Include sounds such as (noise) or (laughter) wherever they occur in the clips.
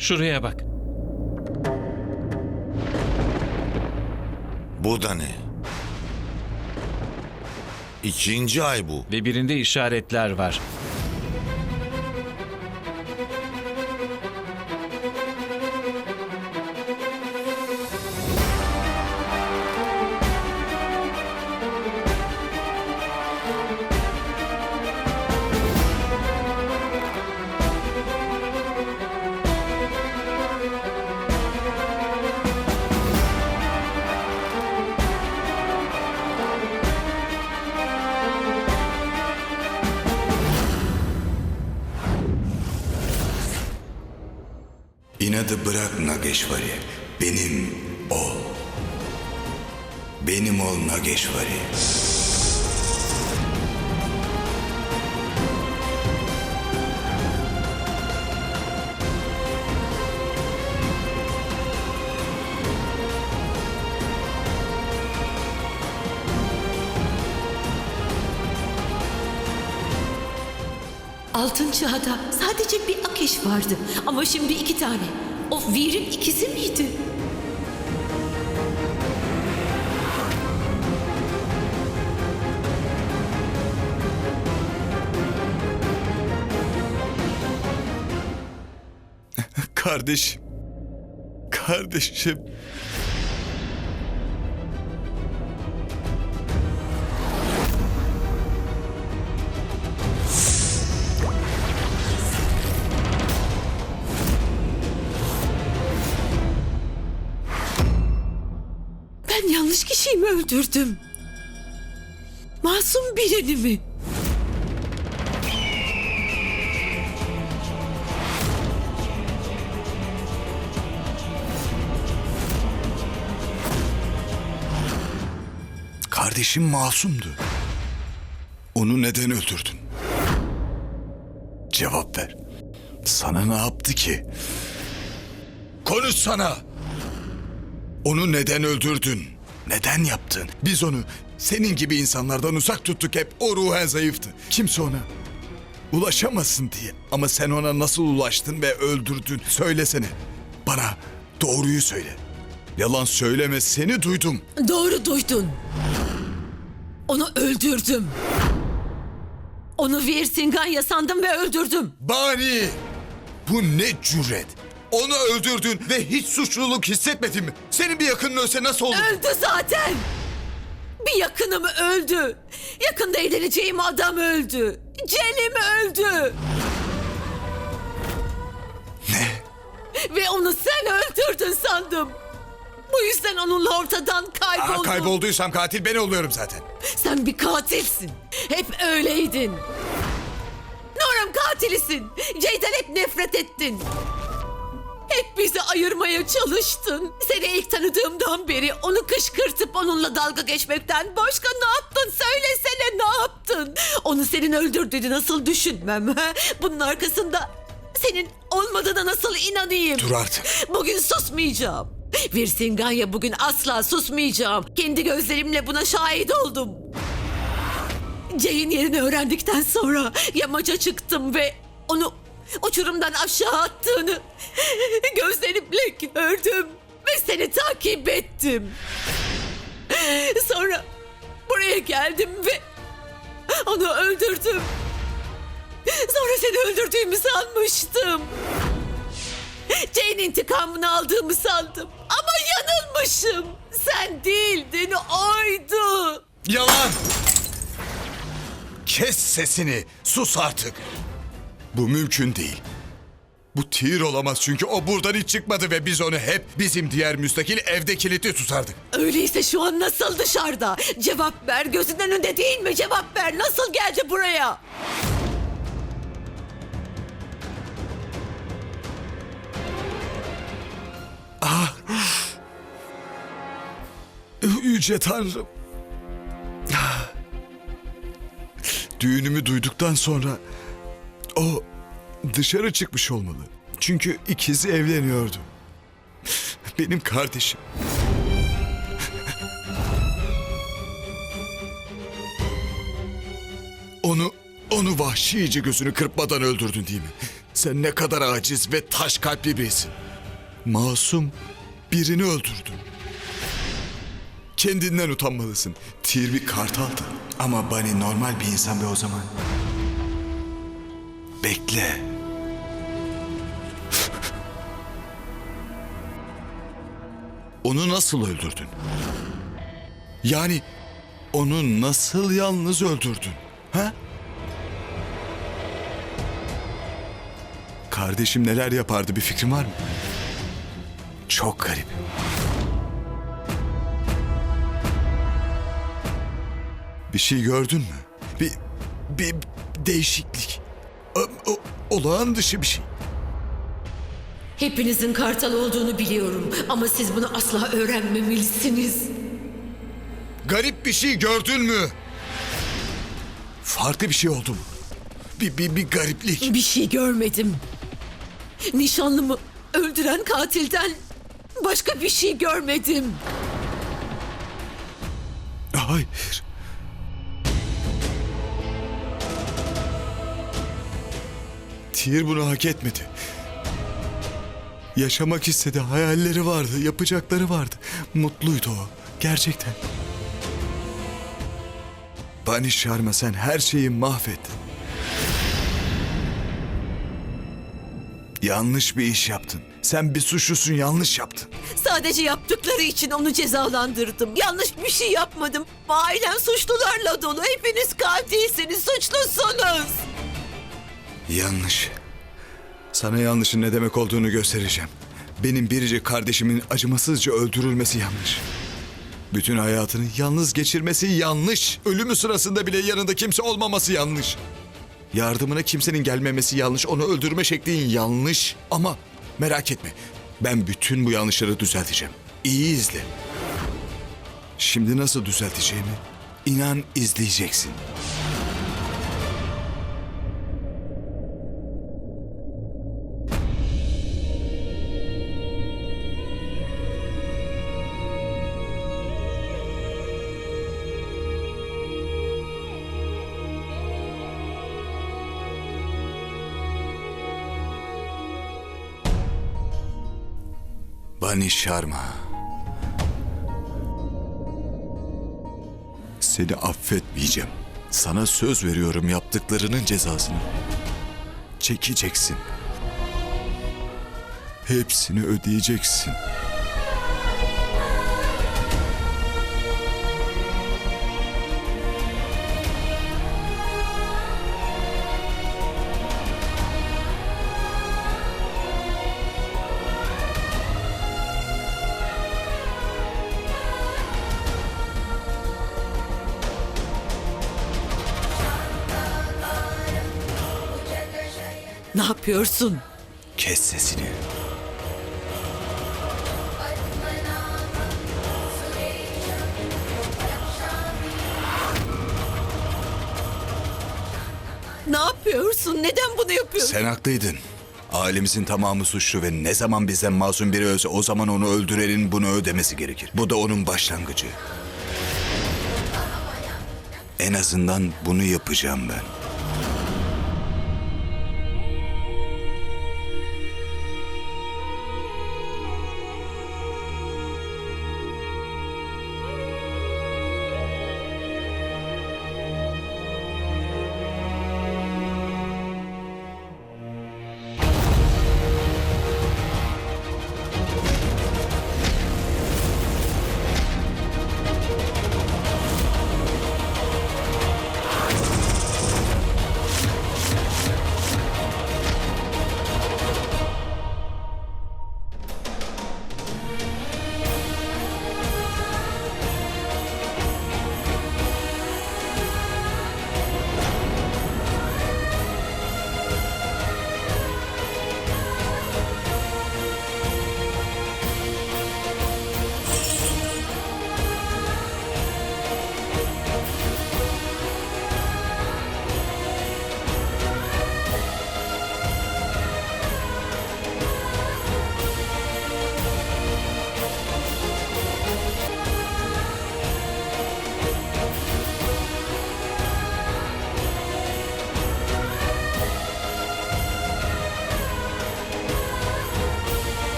Şuraya bak. Bu da ne? İkinci ay bu. Ve birinde işaretler var. İnadı bırak Nageşvari. Benim ol. Benim ol Nageşvari. Çağda sadece bir Akeş vardı ama şimdi iki tane. O Vir'in ikizi miydi? Kardeşim. Kardeşim. Öldürdüm? Masum birini mi? Kardeşim masumdu. Onu neden öldürdün? Cevap ver. Sana ne yaptı ki? Konuş sana. Onu neden öldürdün? Neden yaptın? Biz onu senin gibi insanlardan uzak tuttuk hep. O ruhen zayıftı. Kimse ona ulaşamasın diye. Ama sen ona nasıl ulaştın ve öldürdün? Söylesene. Bana doğruyu söyle. Yalan söyleme seni duydum. Doğru duydun. Onu öldürdüm. Onu Vir Singanya sandım ve öldürdüm. Bani! Bu ne cüret? Onu öldürdün ve hiç suçluluk hissetmedin mi? Senin bir yakının ölse nasıl olur? Öldü zaten. Bir yakınım öldü. Yakında evleneceğim adam öldü. Celim öldü. Ne? Ve onu sen öldürdün sandım. Bu yüzden onunla ortadan Aa, kayboldum. kaybolduysam katil ben oluyorum zaten. Sen bir katilsin. Hep öyleydin. Norem katilisin. Ceyden hep nefret ettin. Hep bizi ayırmaya çalıştın. Seni ilk tanıdığımdan beri onu kışkırtıp onunla dalga geçmekten başka ne yaptın? Söylesene ne yaptın? Onu senin öldürdüğünü nasıl düşünmem? Ha? Bunun arkasında senin olmadığına nasıl inanayım? Dur artık. Bugün susmayacağım. Virsinganya bugün asla susmayacağım. Kendi gözlerimle buna şahit oldum. Jay'in yerini öğrendikten sonra yamaca çıktım ve onu uçurumdan aşağı attığını gözlerimle gördüm ve seni takip ettim. Sonra buraya geldim ve onu öldürdüm. Sonra seni öldürdüğümü sanmıştım. Jane intikamını aldığımı sandım. Ama yanılmışım. Sen değildin, oydu. Yalan! Kes sesini. Sus artık. Bu mümkün değil. Bu Tyr olamaz çünkü o buradan hiç çıkmadı ve biz onu hep bizim diğer müstakil evde kilitli tutardık. Öyleyse şu an nasıl dışarıda? Cevap ver, gözünün önünde değil mi? Cevap ver, nasıl geldi buraya? Yüce Tanrım. Düğünümü duyduktan sonra o dışarı çıkmış olmalı. Çünkü ikizi evleniyordu. Benim kardeşim. Onu onu vahşice gözünü kırpmadan öldürdün değil mi? Sen ne kadar aciz ve taş kalpli birisin. Masum birini öldürdün. Kendinden utanmalısın. Tyr bir kartaldı. Ama Bunny normal bir insan ve o zaman. Bekle. Onu nasıl öldürdün? Yani onu nasıl yalnız öldürdün? Ha? Kardeşim neler yapardı bir fikrin var mı? Çok garip. Bir şey gördün mü? Bir, bir değişiklik. Olağan dışı bir şey. Hepinizin kartal olduğunu biliyorum ama siz bunu asla öğrenmemelisiniz. Garip bir şey gördün mü? Farklı bir şey oldu mu? Bir, bir, bir gariplik. Bir şey görmedim. Nişanlımı öldüren katilden başka bir şey görmedim. Hayır. Tyr bunu hak etmedi. Yaşamak istedi, hayalleri vardı, yapacakları vardı. Mutluydu o, gerçekten. Bani Sharma sen her şeyi mahvettin. Yanlış bir iş yaptın. Sen bir suçlusun, yanlış yaptın. Sadece yaptıkları için onu cezalandırdım. Yanlış bir şey yapmadım. Ailem suçlularla dolu. Hepiniz katilsiniz, suçlusunuz. Yanlış. Sana yanlışın ne demek olduğunu göstereceğim. Benim biricik kardeşimin acımasızca öldürülmesi yanlış. Bütün hayatını yalnız geçirmesi yanlış. Ölümü sırasında bile yanında kimse olmaması yanlış. Yardımına kimsenin gelmemesi yanlış. Onu öldürme şeklin yanlış. Ama merak etme. Ben bütün bu yanlışları düzelteceğim. İyi izle. Şimdi nasıl düzelteceğimi inan izleyeceksin. Bani Sharma. Seni affetmeyeceğim. Sana söz veriyorum yaptıklarının cezasını. Çekeceksin. Hepsini ödeyeceksin. Ne yapıyorsun? Kes sesini. Ne yapıyorsun? Neden bunu yapıyorsun? Sen haklıydın. Ailemizin tamamı suçlu ve ne zaman bizden masum biri ölse o zaman onu öldürenin bunu ödemesi gerekir. Bu da onun başlangıcı. En azından bunu yapacağım ben.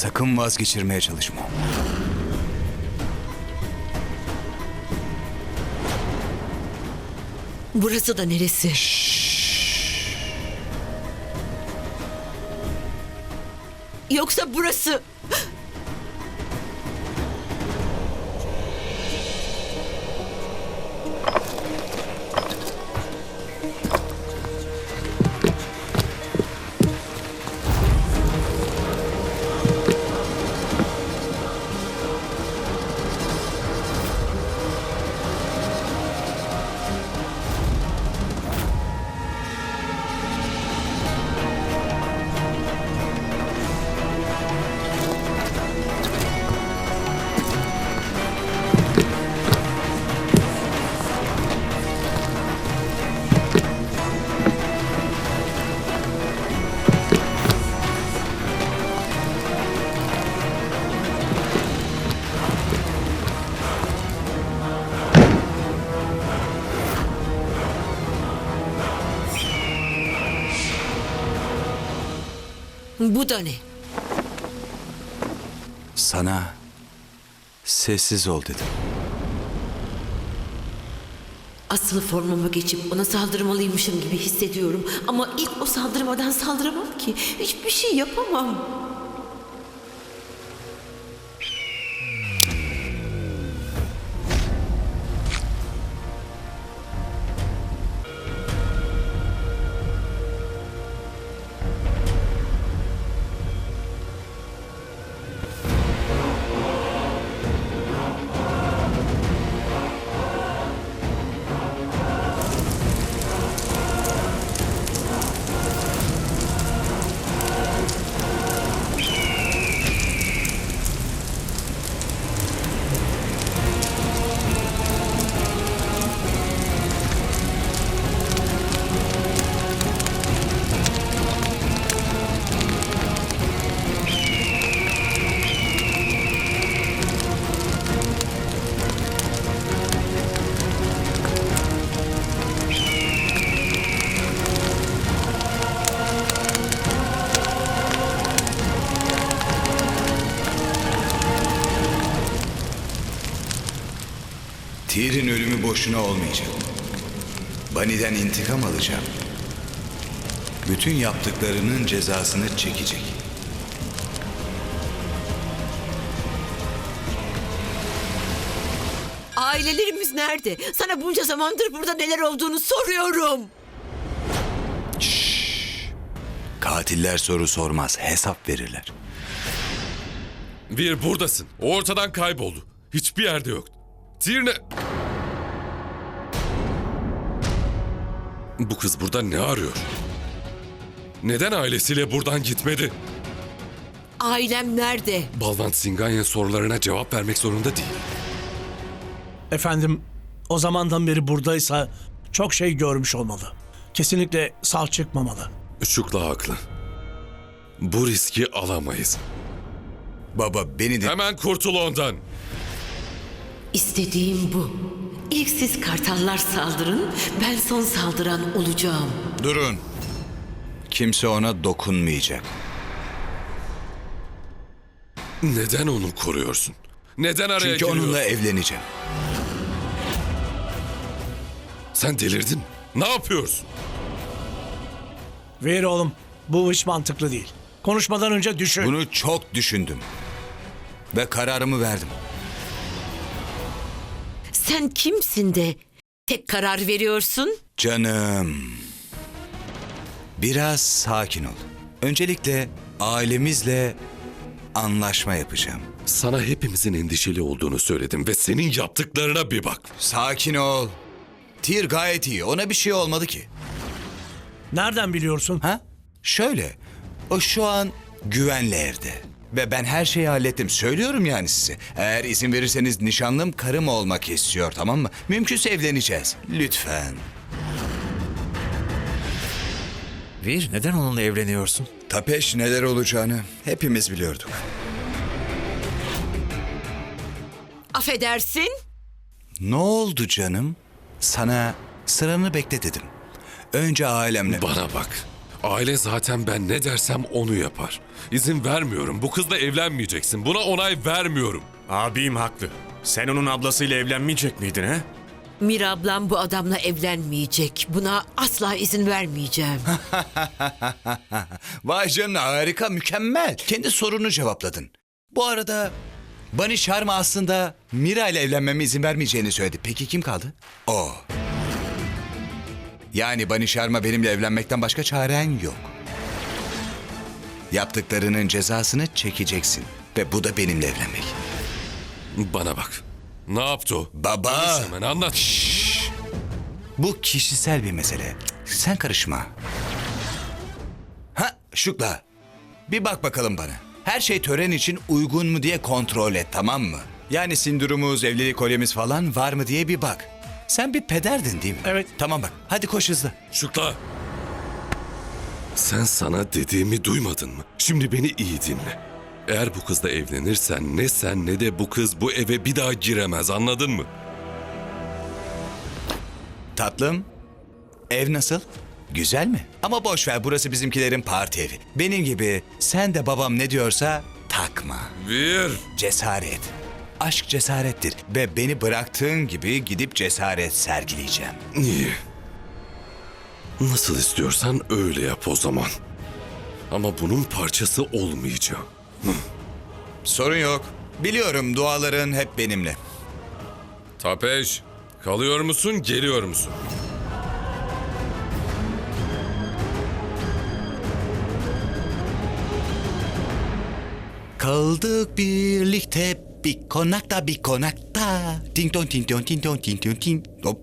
Sakın vazgeçirmeye çalışma. Burası da neresi? Yoksa burası... Bu da ne? Sana sessiz ol dedim. Asıl formuma geçip ona saldırmalıymışım gibi hissediyorum. Ama ilk o saldırmadan saldıramam ki. Hiçbir şey yapamam. Boşuna olmayacak. Bani'den intikam alacağım. Bütün yaptıklarının cezasını çekecek. Ailelerimiz nerede? Sana bunca zamandır burada neler olduğunu soruyorum. Katiller soru sormaz, hesap verirler. Bir buradasın. O ortadan kayboldu. Hiçbir yerde yok. Tirne... Bu kız burada ne arıyor? Neden ailesiyle buradan gitmedi? Ailem nerede? Balvant Singan'ın sorularına cevap vermek zorunda değil. Efendim, o zamandan beri buradaysa çok şey görmüş olmalı. Kesinlikle sağ çıkmamalı. Şukla haklı. Bu riski alamayız. Baba beni de... Hemen kurtul ondan. İstediğim bu. İlk siz kartallar saldırın, ben son saldıran olacağım. Durun. Kimse ona dokunmayacak. Neden onu koruyorsun? Neden araya Çünkü giriyorsun? onunla evleneceğim. Sen delirdin mi? Ne yapıyorsun? Ver oğlum, bu hiç mantıklı değil. Konuşmadan önce düşün. Bunu çok düşündüm. Ve kararımı verdim. Sen kimsin de tek karar veriyorsun? Canım. Biraz sakin ol. Öncelikle ailemizle anlaşma yapacağım. Sana hepimizin endişeli olduğunu söyledim ve senin yaptıklarına bir bak. Sakin ol. Tyr gayet iyi. Ona bir şey olmadı ki. Nereden biliyorsun? Ha? Şöyle. O şu an güvenli evde. Ve ben her şeyi hallettim. Söylüyorum yani size. Eğer izin verirseniz nişanlım karım olmak istiyor tamam mı? Mümkünse evleneceğiz. Lütfen. Vir neden onunla evleniyorsun? Tapeş neler olacağını hepimiz biliyorduk. Affedersin? Ne oldu canım? Sana sıranı bekle dedim. Önce ailemle... Bana bak. Aile zaten ben ne dersem onu yapar. İzin vermiyorum. Bu kızla evlenmeyeceksin. Buna onay vermiyorum. Abim haklı. Sen onun ablasıyla evlenmeyecek miydin he? Mira ablam bu adamla evlenmeyecek. Buna asla izin vermeyeceğim. (laughs) Vay canına harika, mükemmel. Kendi sorunu cevapladın. Bu arada Bani Sharma aslında Mira ile evlenmeme izin vermeyeceğini söyledi. Peki kim kaldı? O. Yani Bani Sharma benimle evlenmekten başka çaren yok. Yaptıklarının cezasını çekeceksin. Ve bu da benimle evlenmek. Bana bak. Ne yaptı o? Baba! Konuş hemen anlat. Bu kişisel bir mesele. Sen karışma. Ha Şukla. Bir bak bakalım bana. Her şey tören için uygun mu diye kontrol et tamam mı? Yani sindurumuz, evlilik kolyemiz falan var mı diye bir bak. Sen bir pederdin değil mi? Evet. Tamam bak. Hadi koş hızlı. Şukla. Sen sana dediğimi duymadın mı? Şimdi beni iyi dinle. Eğer bu kızla evlenirsen ne sen ne de bu kız bu eve bir daha giremez anladın mı? Tatlım. Ev nasıl? Güzel mi? Ama boş ver burası bizimkilerin parti evi. Benim gibi sen de babam ne diyorsa takma. Bir. Cesaret. Aşk cesarettir ve beni bıraktığın gibi gidip cesaret sergileyeceğim. İyi. Nasıl istiyorsan öyle yap o zaman. Ama bunun parçası olmayacağım. Sorun yok. Biliyorum duaların hep benimle. Tapeş, kalıyor musun, geliyor musun? Kaldık birlikte bir konakta bir konakta. Ting tong ting tong ting tong ting tong ting. Hop.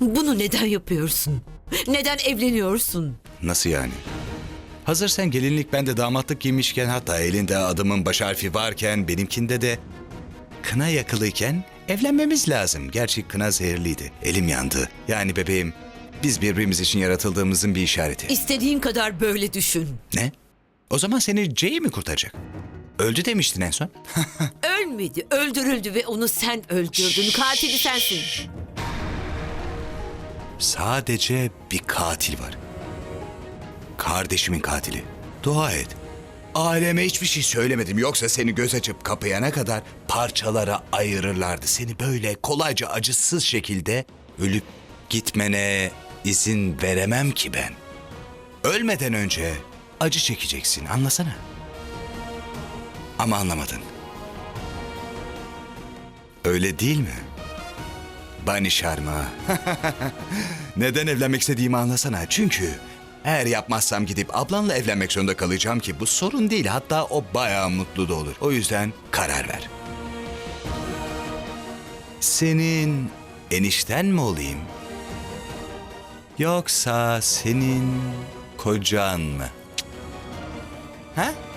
Bunu neden yapıyorsun? Neden evleniyorsun? Nasıl yani? Hazır sen gelinlik ben de damatlık giymişken hatta elinde adımın baş harfi varken benimkinde de kına yakılıyken evlenmemiz lazım. Gerçi kına zehirliydi. Elim yandı. Yani bebeğim biz birbirimiz için yaratıldığımızın bir işareti. İstediğin kadar böyle düşün. Ne? O zaman seni Jay mi kurtaracak? Öldü demiştin en son. (laughs) Ölmedi, öldürüldü ve onu sen öldürdün. Katili sensin. Sadece bir katil var. Kardeşimin katili. Dua et. Aleme hiçbir şey söylemedim yoksa seni göz açıp kapayana kadar parçalara ayırırlardı. Seni böyle kolayca acısız şekilde ölüp gitmene izin veremem ki ben. Ölmeden önce acı çekeceksin anlasana. Ama anlamadın. Öyle değil mi? Bani Sharma. (laughs) Neden evlenmek istediğimi anlasana. Çünkü eğer yapmazsam gidip ablanla evlenmek zorunda kalacağım ki bu sorun değil. Hatta o bayağı mutlu da olur. O yüzden karar ver. Senin enişten mi olayım? Yoksa senin kocan mı? 哎。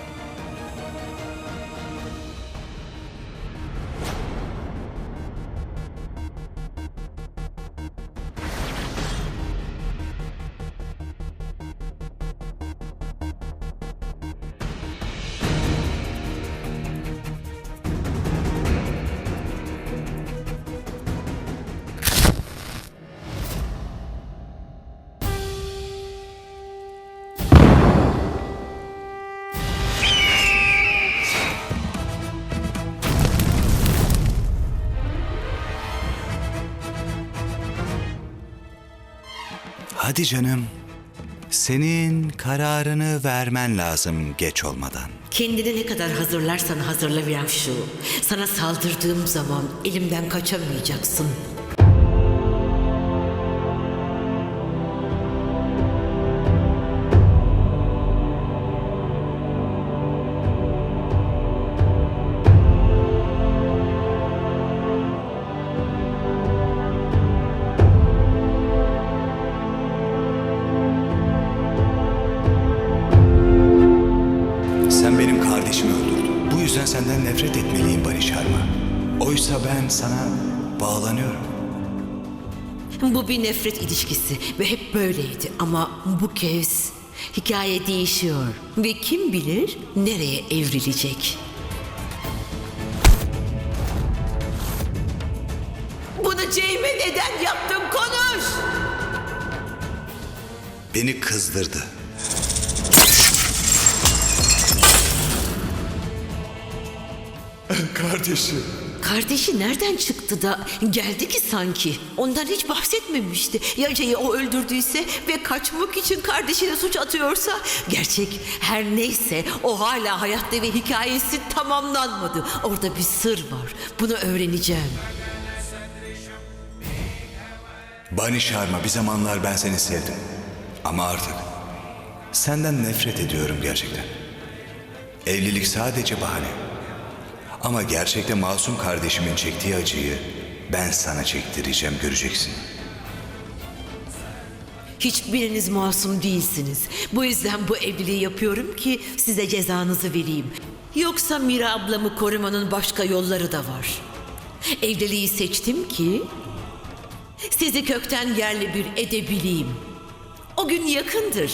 Hadi canım. Senin kararını vermen lazım geç olmadan. Kendini ne kadar hazırlarsan hazırla Viramşu. Sana saldırdığım zaman elimden kaçamayacaksın. Sen benim kardeşimi öldürdün. Bu yüzden senden nefret etmeliyim Bani Sharma. Oysa ben sana bağlanıyorum. Bu bir nefret ilişkisi ve hep böyleydi ama bu kez hikaye değişiyor ve kim bilir nereye evrilecek. Bunu Jame'e neden yaptın konuş! beni kızdırdı. Kardeşim. Kardeşi nereden çıktı da geldi ki sanki? Ondan hiç bahsetmemişti. Ya Jay'i o öldürdüyse ve kaçmak için kardeşine suç atıyorsa? Gerçek her neyse o hala hayatta ve hikayesi tamamlanmadı. Orada bir sır var. Bunu öğreneceğim. Bani Sharma bir zamanlar ben seni sevdim. Ama artık senden nefret ediyorum gerçekten. Evlilik sadece bahane. Ama gerçekte masum kardeşimin çektiği acıyı ben sana çektireceğim göreceksin. Hiçbiriniz masum değilsiniz. Bu yüzden bu evliliği yapıyorum ki size cezanızı vereyim. Yoksa Mira ablamı korumanın başka yolları da var. Evliliği seçtim ki sizi kökten yerli bir edebileyim. O gün yakındır.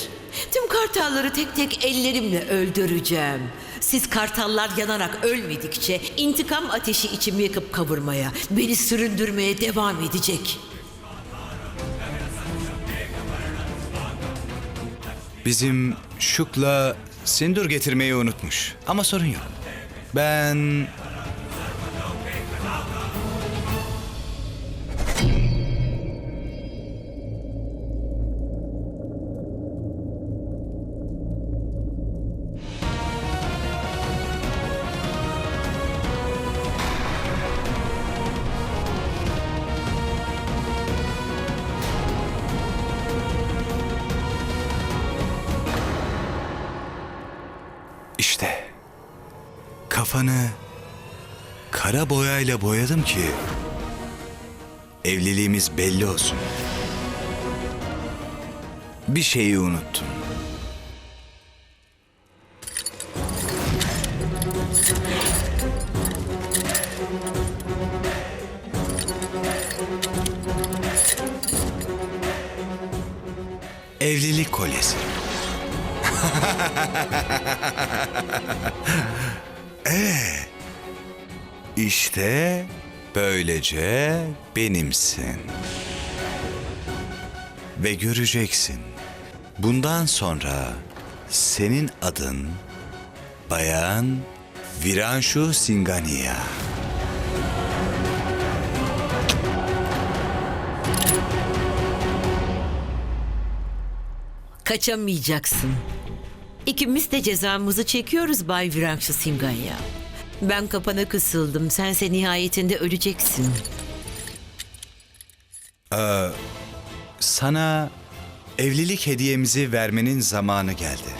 Tüm kartalları tek tek ellerimle öldüreceğim. Siz kartallar yanarak ölmedikçe intikam ateşi içimi yakıp kavurmaya, beni süründürmeye devam edecek. Bizim Şukla sindur getirmeyi unutmuş. Ama sorun yok. Ben... İşte kafanı kara boyayla boyadım ki evliliğimiz belli olsun. Bir şeyi unuttum. Evlilik kolyesi. (laughs) İşte böylece benimsin. Ve göreceksin. Bundan sonra senin adın Bayan Viranshu Singaniya. Kaçamayacaksın. İkimiz de cezamızı çekiyoruz Bay Virankşı Singanya. Ben kapana kısıldım. Sense nihayetinde öleceksin. Sana evlilik hediyemizi vermenin zamanı geldi.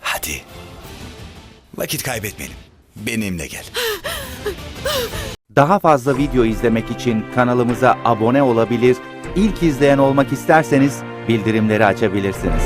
Hadi. Vakit kaybetmeyelim. Benimle gel. (gasps) Daha fazla video izlemek için kanalımıza abone olabilir, ilk izleyen olmak isterseniz bildirimleri açabilirsiniz.